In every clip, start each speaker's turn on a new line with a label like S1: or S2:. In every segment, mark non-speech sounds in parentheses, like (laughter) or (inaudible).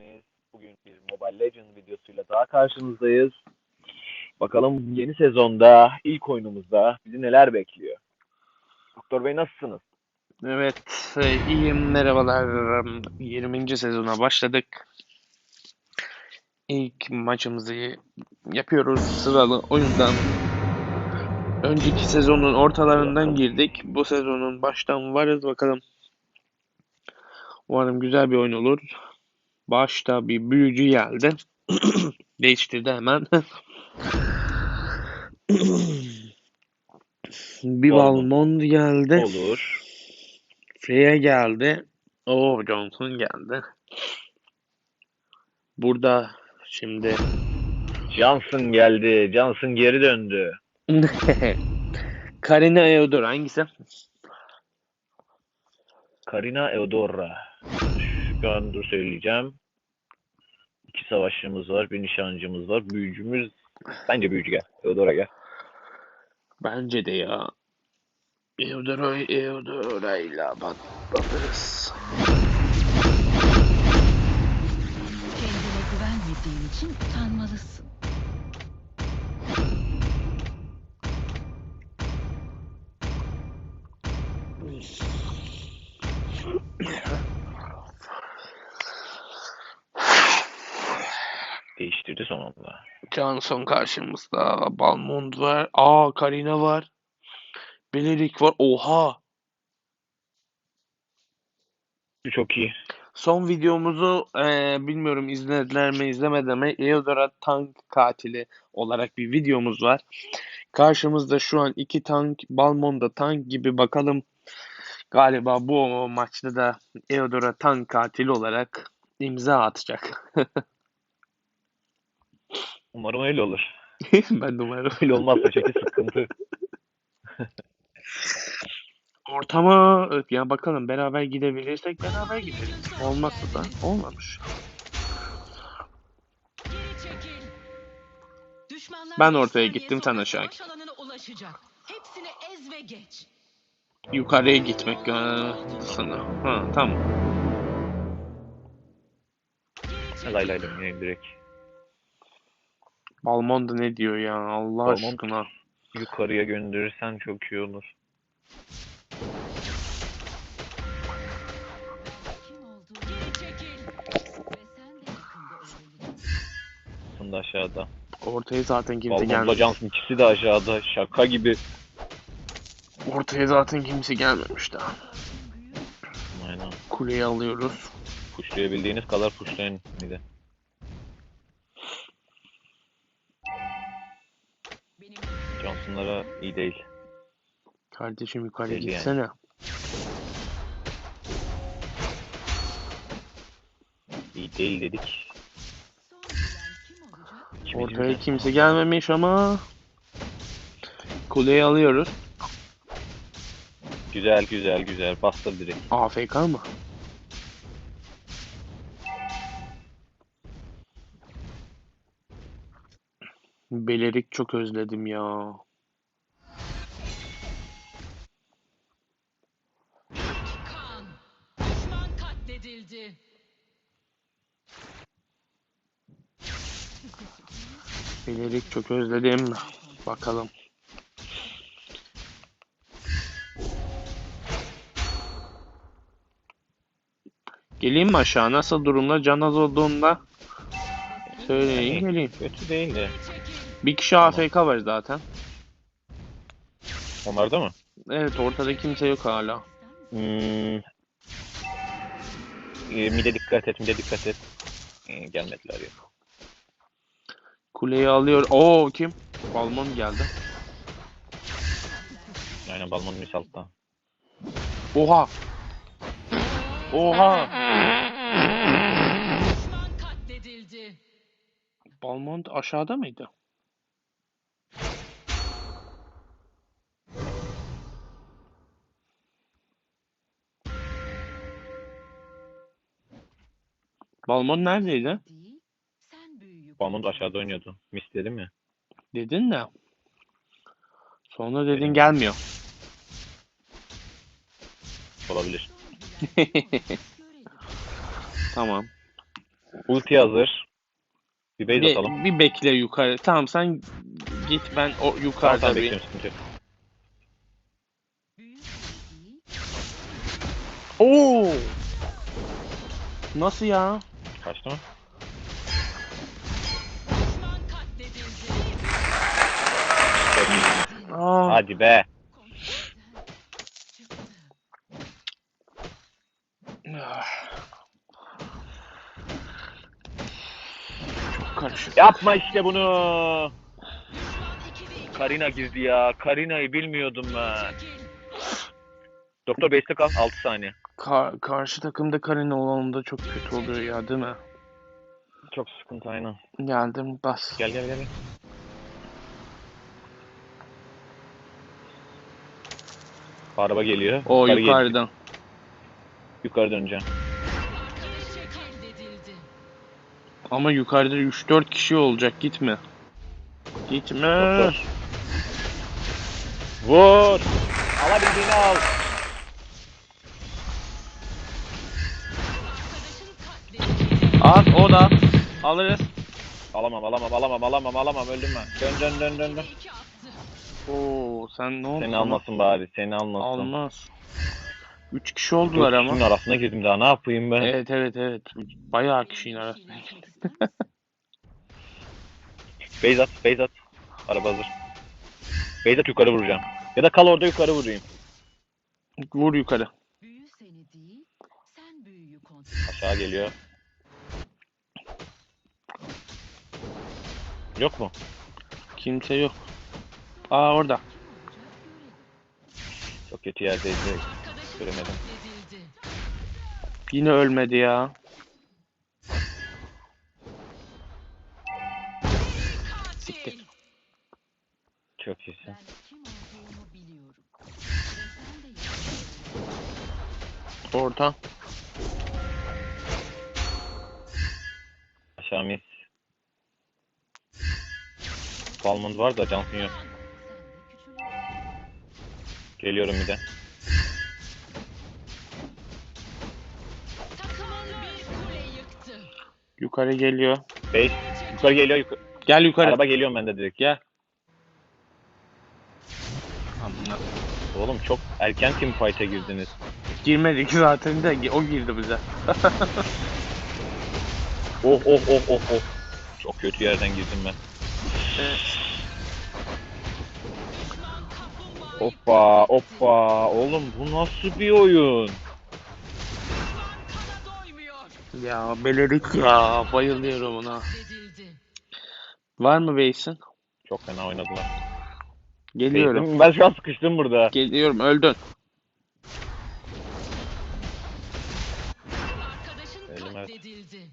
S1: geldiniz. Bugün bir Mobile Legends videosuyla daha karşınızdayız. Bakalım yeni sezonda, ilk oyunumuzda bizi neler bekliyor? Doktor Bey nasılsınız?
S2: Evet, e, iyiyim. Merhabalar. 20. sezona başladık. İlk maçımızı yapıyoruz sıralı oyundan. Önceki sezonun ortalarından girdik. Bu sezonun baştan varız bakalım. Umarım güzel bir oyun olur. Başta bir büyücü geldi. (clears throat) Değiştirdi hemen. (clears throat) bir
S1: Balmond.
S2: Balmond geldi.
S1: Olur.
S2: Freya geldi. O Johnson geldi. Burada şimdi
S1: Johnson geldi. Johnson geri döndü. (laughs)
S2: Karina Eodor hangisi?
S1: Karina Eodora. Şu an dur söyleyeceğim. İki savaşçımız var, bir nişancımız var. Büyücümüz, bence büyücü gel. Eodora gel.
S2: Bence de ya. Eodora Eodora ile patlatırız.
S1: Değiştirdi sonunda.
S2: Johnson karşımızda. Balmond var. Aa Karina var. Belerik var. Oha.
S1: Çok iyi.
S2: Son videomuzu eee, bilmiyorum izlediler mi izlemedi mi Eodora tank katili olarak bir videomuz var. Karşımızda şu an iki tank Balmonda tank gibi bakalım. Galiba bu maçta da Eodora tank katili olarak imza atacak. (laughs)
S1: Umarım öyle olur. (laughs)
S2: ben de umarım
S1: Öyle olmazsa çünkü sıkıntı. (laughs)
S2: Ortama ya bakalım beraber gidebilirsek beraber gideriz. Olmazsa da olmamış. Ben ortaya gittim, sen aşağı
S3: ulaşacak. Hepsini ez ve geç.
S2: Yukarıya gitmek e, sana. Ha tamam.
S1: Lay lay dönüyor direkt.
S2: Balmonda ne diyor ya Allah
S1: Balmond.
S2: aşkına.
S1: Yukarıya gönderirsen çok iyi olur. Aslında aşağıda.
S2: Ortaya zaten kimse
S1: Balmond'la
S2: gelmemiş.
S1: Johnson ikisi de aşağıda. Şaka gibi.
S2: Ortaya zaten kimse gelmemiş daha.
S1: Aynen.
S2: Kuleyi alıyoruz.
S1: Puşlayabildiğiniz kadar puşlayın bir de. Johnson'lara iyi değil.
S2: Kardeşim yukarıya
S1: Belli yani.
S2: gitsene.
S1: İyi değil dedik.
S3: kim
S2: Ortaya kimse gelmemiş ama kuleyi alıyoruz.
S1: Güzel güzel güzel. Bastır direkt.
S2: AFK mı? Belerik çok özledim ya.
S3: Kan. Düşman katledildi.
S2: Belerik çok özledim. Bakalım. Geleyim mi aşağı? Nasıl durumda? Can az olduğunda söyleyin
S1: Yani
S2: geleyim.
S1: Kötü değil de.
S2: Bir kişi AFK var zaten.
S1: Onlar da mı?
S2: Evet ortada kimse yok hala.
S1: Hmm. Ee, Mide dikkat et, mide dikkat et. Ee, gelmediler ya.
S2: Kuleyi alıyor. Oo kim? Balmon geldi.
S1: Aynen Balmon misaltta.
S2: Oha. Oha. Balmont aşağıda mıydı? Balmont neredeydi?
S3: Değil. Sen büyüyü
S1: Balmon aşağıda oynuyordu. Mis dedim ya.
S2: Dedin de. Sonra dedin gelmiyor.
S1: Olabilir. (laughs)
S2: Tamam.
S1: Ulti hazır. Bir base
S2: Bir,
S1: atalım.
S2: bir bekle yukarı. Tamam sen git ben o yukarıda
S1: tamam
S2: bir. Oo! Nasıl ya?
S1: Kaçtı mı?
S2: Aa,
S1: Hadi be.
S2: Çok karışık.
S1: Yapma işte bunu.
S3: Düşman 2'de 2.
S1: Karina girdi ya. Karina'yı bilmiyordum ben. Doktor base'te kal. 6 saniye.
S2: Ka- karşı takımda Karina olan da çok kötü oluyor ya değil mi?
S1: Çok sıkıntı aynen.
S2: Geldim bas.
S1: Gel gel gel. Araba geliyor.
S2: O
S1: Yukarı
S2: yukarıdan.
S1: Yukarı döneceğim.
S2: Ama yukarıda 3-4 kişi olacak gitme. Gitme.
S1: Doktor. Vur. Alabildiğini al.
S2: Al o da. Alırız.
S1: Alamam alamam alamam alamam alamam öldüm ben. Dön dön dön dön dön.
S3: 2 attı.
S2: Oo sen ne oldu?
S1: Seni almasın bari seni almasın.
S2: Almaz. 3 kişi oldular ama.
S1: Şunun arasına girdim daha ne yapayım ben.
S2: Evet evet evet. Bayağı kişinin arasında. (laughs)
S1: Beyzat Beyzat. Araba hazır. Beyzat yukarı vuracağım. Ya da kal orada yukarı vurayım.
S2: Vur yukarı.
S1: Aşağı geliyor. Yok mu?
S2: Kimse yok. Aa orada.
S1: Çok kötü yerdeydi. Göremedim.
S2: Yine ölmedi ya.
S3: Katil.
S1: Çok iyisin.
S3: Ben kim olduğumu
S1: Palmond var da Johnson yok. Geliyorum bir de.
S3: Takımın bir kule yıktı.
S2: Yukarı geliyor.
S1: Base. Yukarı geliyor. Yukarı.
S2: Gel yukarı.
S1: Araba geliyorum ben de direkt.
S2: Gel.
S1: Oğlum çok erken team fight'e girdiniz.
S2: Girmedik zaten de o girdi bize. (laughs)
S1: Oh oh oh oh oh. Çok kötü yerden girdim ben.
S3: Kaplumbağa
S1: Hoppa hoppa. Oğlum bu nasıl bir oyun?
S2: Ya belerik ya. Bayılıyorum ona. Var mı Beysin?
S1: Çok fena oynadılar.
S2: Geliyorum.
S1: Ben şu an sıkıştım burada.
S2: Geliyorum öldün.
S1: Evet.
S3: katledildi.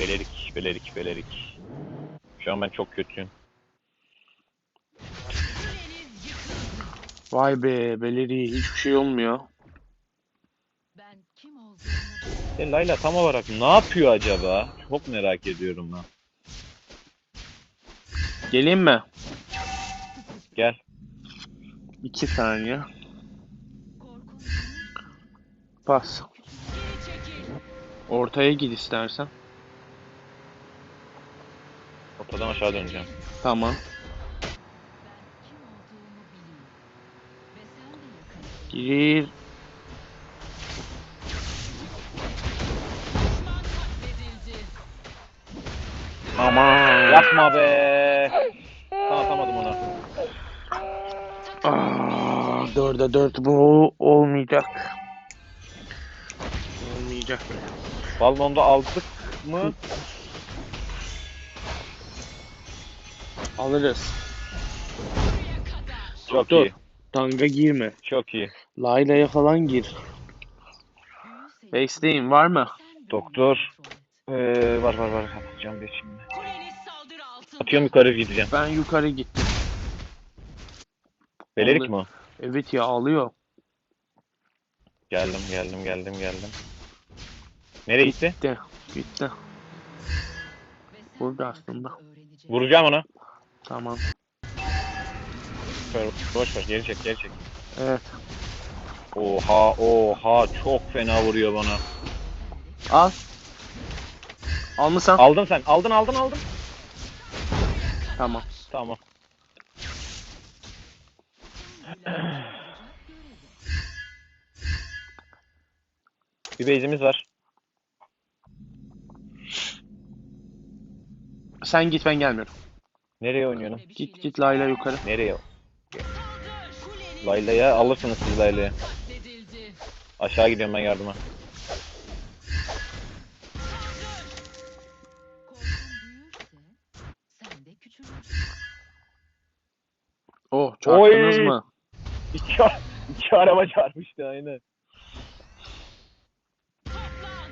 S1: Belerik, belerik, belerik. Şu an ben çok kötüyüm.
S2: Vay be beleri hiçbir şey olmuyor.
S3: Ben kim olduğumu
S1: E Layla tam olarak ne yapıyor acaba? Çok merak ediyorum ben.
S2: Geleyim mi?
S1: Gel.
S2: 2 saniye.
S3: korkunç.
S2: Pas.
S3: Geri çekil.
S2: Ortaya git istersen.
S1: Ortadan aşağı döneceğim.
S2: Tamam.
S3: Ben kim olduğumu biliyorum. Ve sen de yakın.
S2: Gir. Aman.
S1: Yapma be. Tam atamadım onu.
S2: Aa, dörde dört bu olmayacak. Olmayacak.
S1: Balmonda aldık mı?
S2: Alırız.
S1: Çok
S2: Dur.
S1: iyi.
S2: Tanga girme.
S1: Çok iyi.
S2: Layla'ya falan gir. Base'deyim var mı?
S1: Doktor. Ee, var var var. Atacağım bir şimdi. Atıyorum yukarı gideceğim.
S2: Ben yukarı gittim.
S1: Belerik
S2: Aldı.
S1: mi o?
S2: Evet ya alıyor.
S1: Geldim geldim geldim geldim. Nereye gitti?
S3: Ve sen
S2: Burada aslında.
S1: Vuracağım ona.
S2: Tamam.
S1: Boş ver geri çek geri çek.
S2: Evet.
S1: Oha oha çok fena vuruyor bana.
S2: Al. Almışsan.
S1: Aldın sen. Aldın aldın aldın.
S2: Tamam.
S1: Tamam. Bir base'imiz var.
S2: Sen git ben gelmiyorum.
S1: Nereye oynuyorsun?
S2: Git git Layla yukarı.
S1: Nereye? Layla'ya alırsınız siz Layla'ya. Aşağı gidiyorum ben yardıma.
S2: Oh çarptınız
S1: Oy!
S2: mı?
S1: İki, (laughs) iki araba çarpmıştı aynen.
S3: Toplan.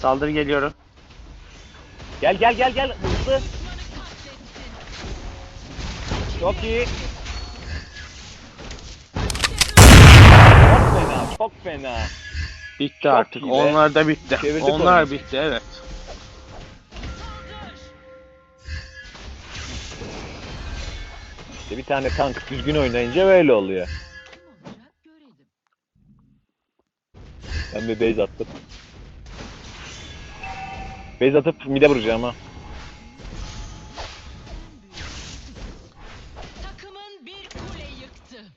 S3: Saldır.
S2: Saldır geliyorum.
S1: Gel gel gel gel hızlı. Çok iyi. Çok fena çok fena.
S2: Bitti
S1: Çok
S2: artık.
S1: iyi.
S2: Onlar da bitti.
S1: Çevirdik
S2: Onlar
S1: oyunu.
S2: bitti evet.
S1: İşte bir tane tank düzgün oynayınca böyle oluyor. Ben bir base attım. Base atıp mide vuracağım ha.
S3: Takımın bir kule yıktı.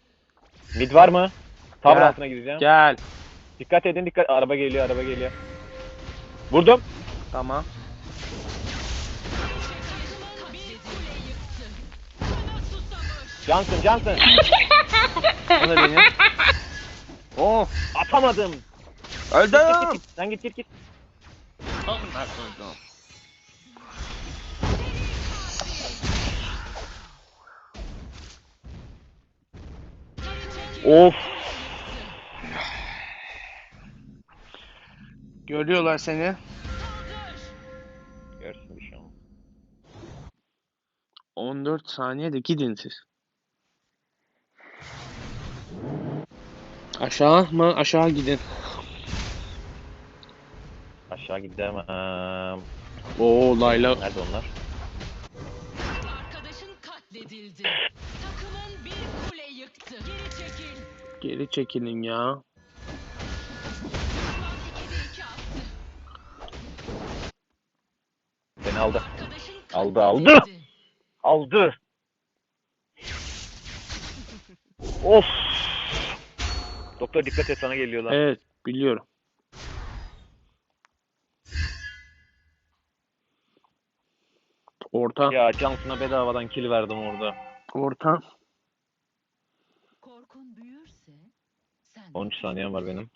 S1: Mid var mı?
S2: Gel.
S1: altına gireceğim.
S2: Gel.
S1: Dikkat edin dikkat. Araba geliyor araba geliyor. Vurdum.
S2: Tamam.
S3: Takımın bir kule yıktı. Kana susamış.
S1: Johnson Johnson.
S2: O da benim. Oh.
S1: Atamadım. Git, git,
S2: Öldüm.
S1: git. Sen git git git.
S2: Amına koydum.
S1: Of.
S2: Görüyorlar seni.
S1: Görsün bir şey olmaz.
S2: 14 saniyede gidin siz. Aşağı mı? Aşağı gidin.
S1: Aşağı gidemem.
S2: Oo Layla.
S1: Nerede onlar?
S3: Arkadaşın katledildi. Takımın bir kule yıktı. Geri çekil.
S2: Geri çekilin ya.
S1: Beni aldı. Aldı, aldı. Aldı. of. Doktor dikkat et sana geliyorlar.
S2: Evet biliyorum. Orta.
S1: Ya Johnson'a bedavadan kill verdim orada.
S2: Orta.
S3: Korkun büyürse sen de
S1: 13 saniyem var benim.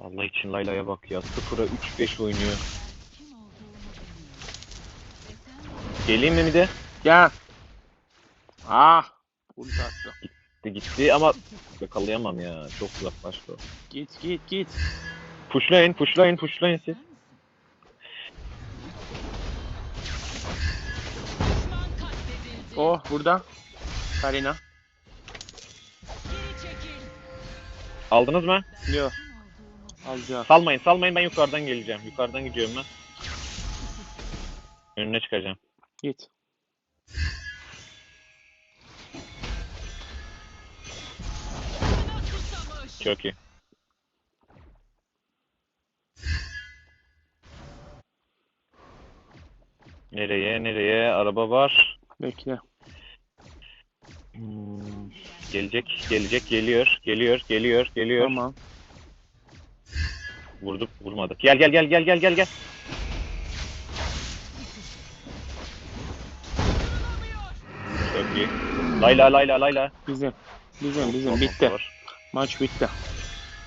S1: Allah için Layla'ya bak ya. 0'a 3-5 oynuyor. Geleyim mi bir de?
S2: Gel. Ah. Ulti attı.
S1: Gitti gitti ama yakalayamam ya. Çok uzaklaştı o.
S2: Git git git.
S1: Pushlayın, pushlayın, pushlayın siz.
S2: Oh burada. Karina.
S1: Aldınız mı?
S2: Yok. Alacağız.
S1: Salmayın, salmayın ben yukarıdan geleceğim. Yukarıdan gidiyorum ben. Önüne çıkacağım.
S2: Git.
S1: Çok iyi. Nereye, nereye? Araba var.
S2: Bekle.
S1: Hmm, gelecek, gelecek, geliyor, geliyor, geliyor, geliyor.
S2: Tamam.
S1: Vurduk, vurmadık. Gel, gel, gel, gel, gel, gel, gel. Çok iyi. Layla, layla, layla.
S2: Bizim. Bizim bizim bitti. Maç bitti.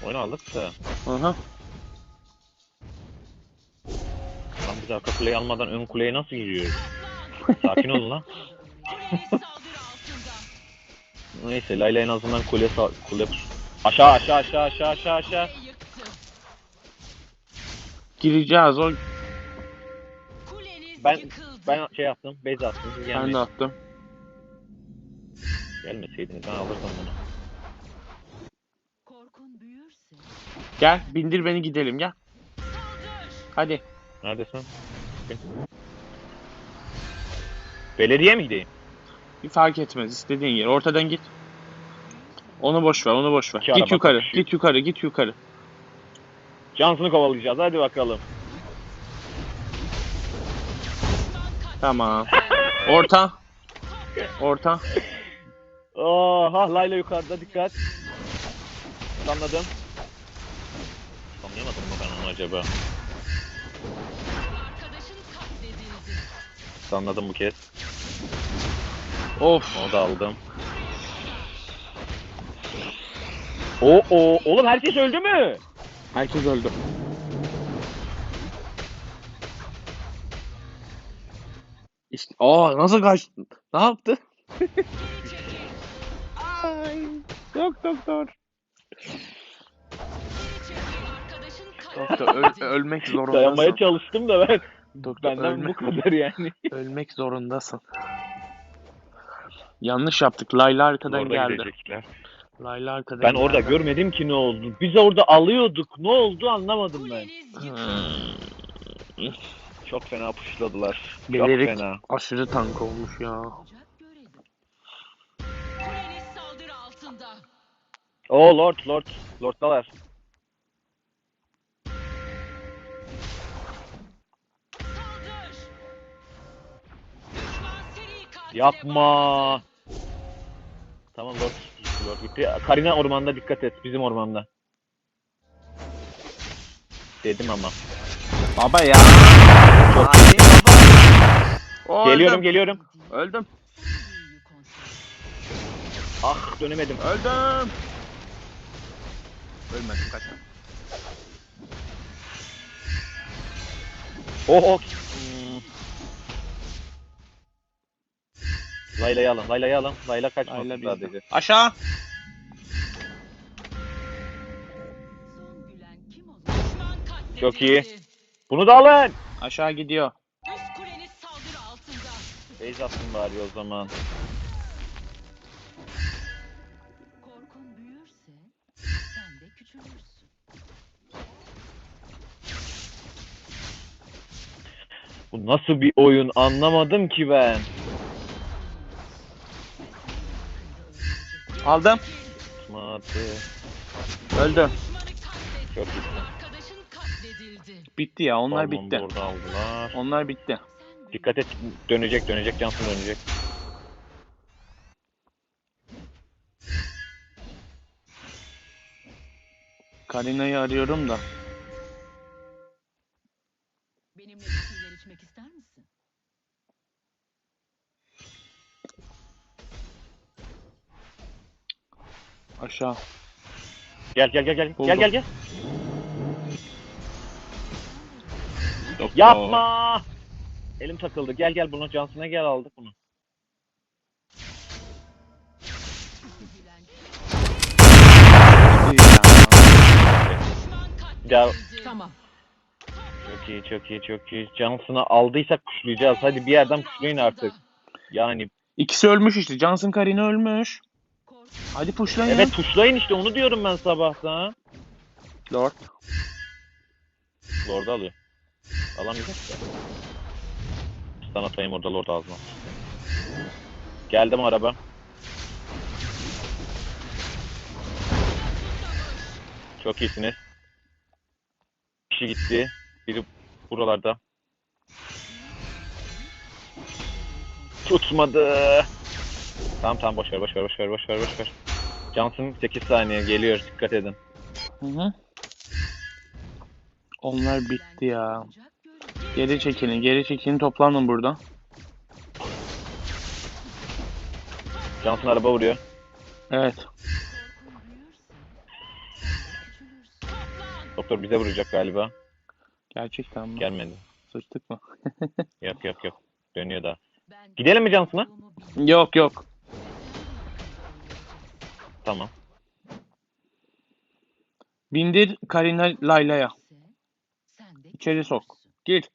S1: Oyunu aldık da.
S2: Aha.
S1: Biz arka kuleyi almadan ön kuleye nasıl giriyoruz? Sakin olun lan. Neyse Layla en azından kule sa- kule aşağı aşağı aşağı aşağı aşağı aşağı.
S2: Gireceğiz o.
S1: Ben ben şey yaptım, base attım. Siz
S2: Ben de
S1: gelmeyin.
S2: attım.
S1: Gelmeseydiniz ben alırdım bunu.
S3: Korkun büyürse
S2: Gel bindir beni gidelim gel. Hadi.
S1: Neredesin? Belediye mi gideyim?
S2: Bir fark etmez istediğin yer. Ortadan git. Onu boş ver, onu boş ver.
S1: İki
S2: git
S1: araba
S2: yukarı,
S1: kapışıyor.
S2: git yukarı, git yukarı.
S1: Johnson'ı kovalayacağız. Hadi bakalım.
S2: Tamam. Orta. Orta.
S1: Oha Layla yukarıda dikkat. Anladım. Anlayamadım mı ben onu acaba?
S3: Arkadaşın katledildi.
S1: Anladım bu kez.
S2: Of.
S1: Onu da aldım. O o oğlum herkes öldü mü?
S2: Herkes öldü. İşte, aa nasıl kaçtı? Ne yaptı? (laughs) Ay. Yok doktor. Doktor öl- ölmek zorundasın.
S1: Dayanmaya çalıştım da ben.
S2: Doktor
S1: Benden
S2: ölme-
S1: bu kadar yani. (laughs)
S2: ölmek zorundasın. Yanlış yaptık. Layla arkadan
S1: Orada
S2: geldi.
S1: gidecekler.
S2: Layla arkadan
S1: Ben orada
S2: geldi.
S1: görmedim ki ne oldu. Biz orada alıyorduk. Ne oldu anlamadım ben.
S2: Hmm.
S1: Çok fena puşladılar. Çok
S2: Bilerek
S1: fena.
S2: aşırı tank olmuş ya.
S1: Oo Lord Lord. Lord'dalar. Yapma. Tamam Lord. Lord gitti. Karina ormanda dikkat et. Bizim ormanda. Dedim ama.
S2: Baba ya.
S1: Çok
S2: Ay baba. O,
S1: Geliyorum
S2: öldüm.
S1: geliyorum.
S2: Öldüm.
S1: Ah dönemedim.
S2: Öldüm. Ölmedim kaç.
S1: Oh oh. Layla'yı alın. Layla'yı alın. Layla kaçmasın
S2: Layla bizde.
S1: sadece.
S2: Aşağı.
S1: Çok iyi. Bunu da alın.
S2: Aşağı gidiyor.
S3: Üst kuleniz saldırı altında.
S1: Beyz attım bari o zaman.
S3: Korkun büyürse sen de küçülürsün.
S1: Bu nasıl bir oyun anlamadım ki ben.
S2: Aldım.
S1: Matı.
S2: Öldüm.
S1: Çok
S3: katledildi.
S2: Bitti ya onlar
S1: Balmum'u
S2: bitti.
S1: Aldılar.
S2: Onlar bitti.
S1: Dikkat et dönecek dönecek Johnson dönecek.
S2: Karina'yı arıyorum da.
S3: Benimle bir şeyler içmek ister misin?
S2: Aşağı.
S1: Gel gel gel gel.
S2: Buldum.
S1: Gel gel gel. Yapma. Elim takıldı. Gel gel bunu Johnson'a gel aldık bunu.
S2: Ya.
S3: Tamam.
S1: Çok iyi çok iyi çok iyi. Johnson'ı aldıysak kuşlayacağız. Hadi bir yerden kuşlayın artık. Yani
S2: İkisi ölmüş işte. Johnson Karina ölmüş. Hadi pushlayın.
S1: evet tuşlayın işte onu diyorum ben sabahta.
S2: Lord.
S1: Lord'u alıyor. Alamayacak da. Stun atayım orada Lord ağzına. Geldim araba. Çok iyisiniz. Kişi gitti. Biri buralarda. Tutmadı. Tamam tamam boş ver boş ver boş ver boş ver boş ver. Johnson 8 saniye geliyor dikkat edin.
S2: Hı hı. Onlar bitti ya. Geri çekilin, geri çekilin. Toplanın burada.
S1: Johnson araba vuruyor.
S2: Evet.
S1: Doktor bize vuracak galiba.
S2: Gerçekten mi?
S1: Gelmedi.
S2: Sıçtık mı? (laughs)
S1: Yok yok yok. Dönüyor daha. Gidelim mi Johnson'a?
S2: Yok yok.
S1: Tamam.
S2: Bindir Karina Layla'ya. İçeri sok. Gir.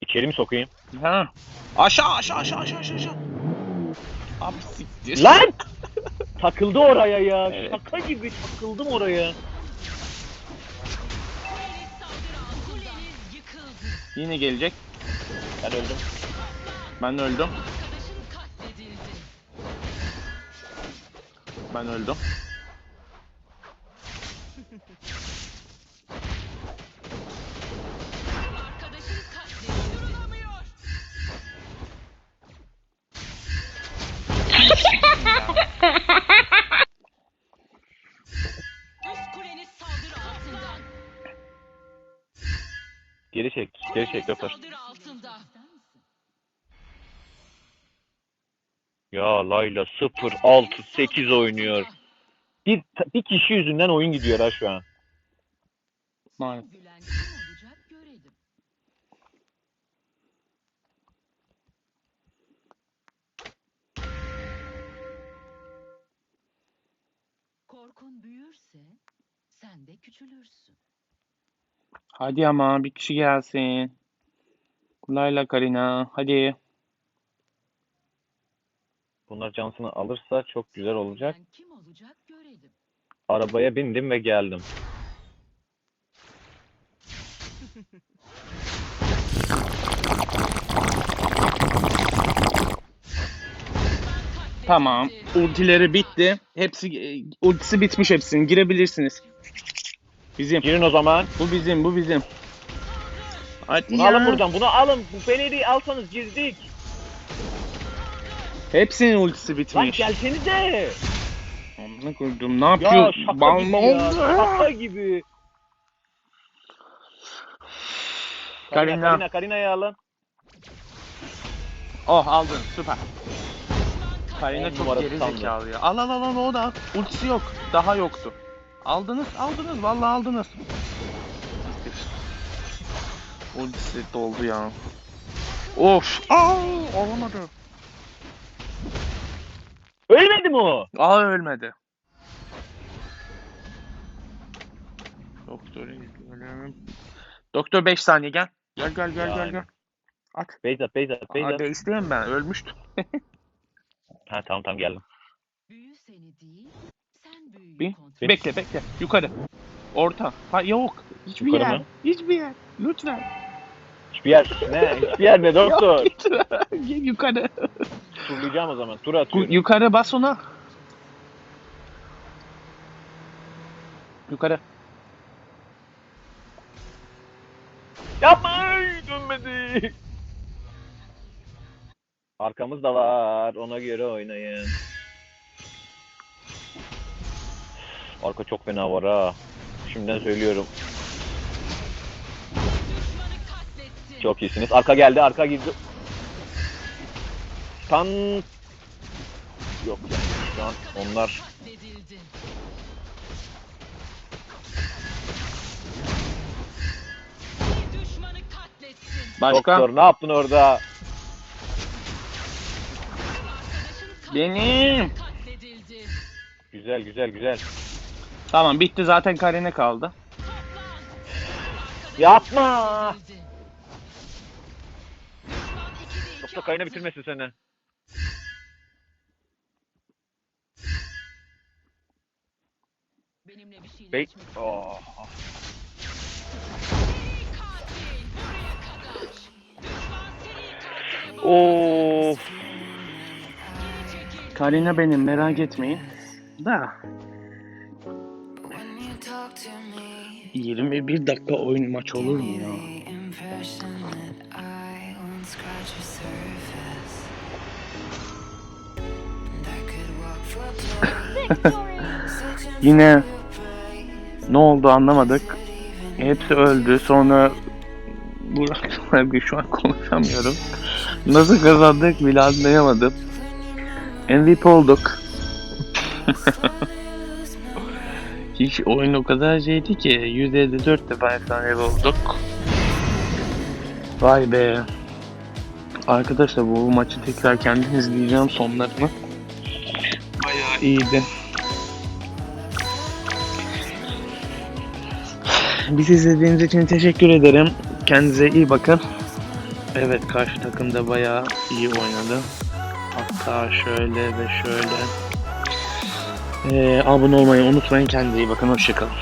S1: İçeri mi sokayım?
S2: Ha. Aşağı aşağı aşağı aşağı aşağı. Abi siktir.
S1: Lan! (laughs) Takıldı oraya ya.
S2: Evet.
S1: Şaka gibi takıldım oraya.
S2: Yine gelecek.
S1: Ben öldüm.
S2: Ben de öldüm. Ben öldüm. (laughs)
S1: Geri çek. Geri çek
S3: Kuleniz
S1: Ya Layla 0 6 8 oynuyor. Bir, bir kişi yüzünden oyun gidiyor ha şu an.
S2: Maalesef.
S3: Korkun büyürse sen de küçülürsün.
S2: Hadi ama bir kişi gelsin. Layla Karina hadi.
S1: Bunlar cansını alırsa çok güzel olacak.
S3: Gülen kim olacak görelim.
S1: Arabaya bindim ve geldim.
S2: Tamam. Ultileri bitti. Hepsi e, ultisi bitmiş hepsinin. Girebilirsiniz. Bizim.
S1: Girin o zaman.
S2: Bu bizim, bu bizim. Hadi
S1: Bunu
S2: ya.
S1: alın buradan. Bunu alın. Bu Fener'i alsanız girdik.
S2: Hepsinin ultisi
S1: Lan
S2: bitmiş.
S1: gelsenize.
S2: Amına koydum. Ne
S1: Ya
S2: yapıyor?
S1: şaka
S2: Bal
S1: gibi
S2: ne
S1: ya.
S2: oldu?
S1: Şaka gibi. (sighs)
S2: Karina.
S1: Karina, Karina'yı alın.
S2: Oh aldın. Süper. Karina
S1: On
S2: çok
S1: numara
S2: geri
S1: sandı.
S2: zekalı ya. Al al al al o da. Ultisi yok. Daha yoktu. Aldınız aldınız. Vallahi aldınız. Ultisi doldu ya. Of. Aa, olamadı.
S1: Ölmedi mi o?
S2: Aa ölmedi. Doktor. Doktor 5 saniye gel. Gel gel gel gel
S1: Yani.
S2: gel. At.
S1: Beyzat, Beyzat, Beyzat.
S2: Hadi isteyeyim ben. Ölmüştüm.
S1: Ha tamam tamam geldim.
S3: Büyü seni değil, sen büyüyü
S2: Bir-
S3: kontrol
S2: Bekle bekle. Yukarı. Orta. Ha yok. Hiçbir
S1: Yukarı
S2: yer.
S1: mı?
S2: Hiçbir yer. Lütfen.
S1: Hiçbir yer ne? Hiçbir yer ne (laughs) doktor?
S2: Gel yukarı.
S1: Turlayacağım o zaman. Tur atıyorum.
S2: yukarı bas ona. Yukarı.
S1: Yapma! Dönmedi. Arkamız da var. Ona göre oynayın. Arka çok fena var ha. Şimdiden söylüyorum. Çok iyisiniz. Arka geldi. Arka girdi. Tan... Yok yani şu an onlar.
S2: Başka?
S1: Doktor ne yaptın orada?
S2: Benim.
S1: Güzel güzel güzel.
S2: Tamam bitti zaten Karine kaldı.
S1: Yapma! Kayına
S3: attı.
S1: bitirmesin seni.
S3: Benimle bir şeyler
S1: Bey...
S3: içmek
S1: Oh. Of.
S2: Karina benim merak etmeyin. Da
S4: When you talk to me,
S2: 21 dakika oyun maç olur mu ya? (laughs) Yine ne oldu anlamadık. Hepsi öldü. Sonra Burak (laughs) şu an konuşamıyorum. Nasıl kazandık bile anlayamadım. MVP olduk. (laughs) Hiç oyun o kadar şeydi ki 154 defa efsane olduk. Vay be. Arkadaşlar bu maçı tekrar kendim izleyeceğim sonlarını. Bayağı iyiydi. Bizi izlediğiniz için teşekkür ederim. Kendinize iyi bakın. Evet karşı takım da bayağı iyi oynadı. Hatta şöyle ve şöyle. Ee, abone olmayı unutmayın. Kendinize iyi bakın. Hoşçakalın.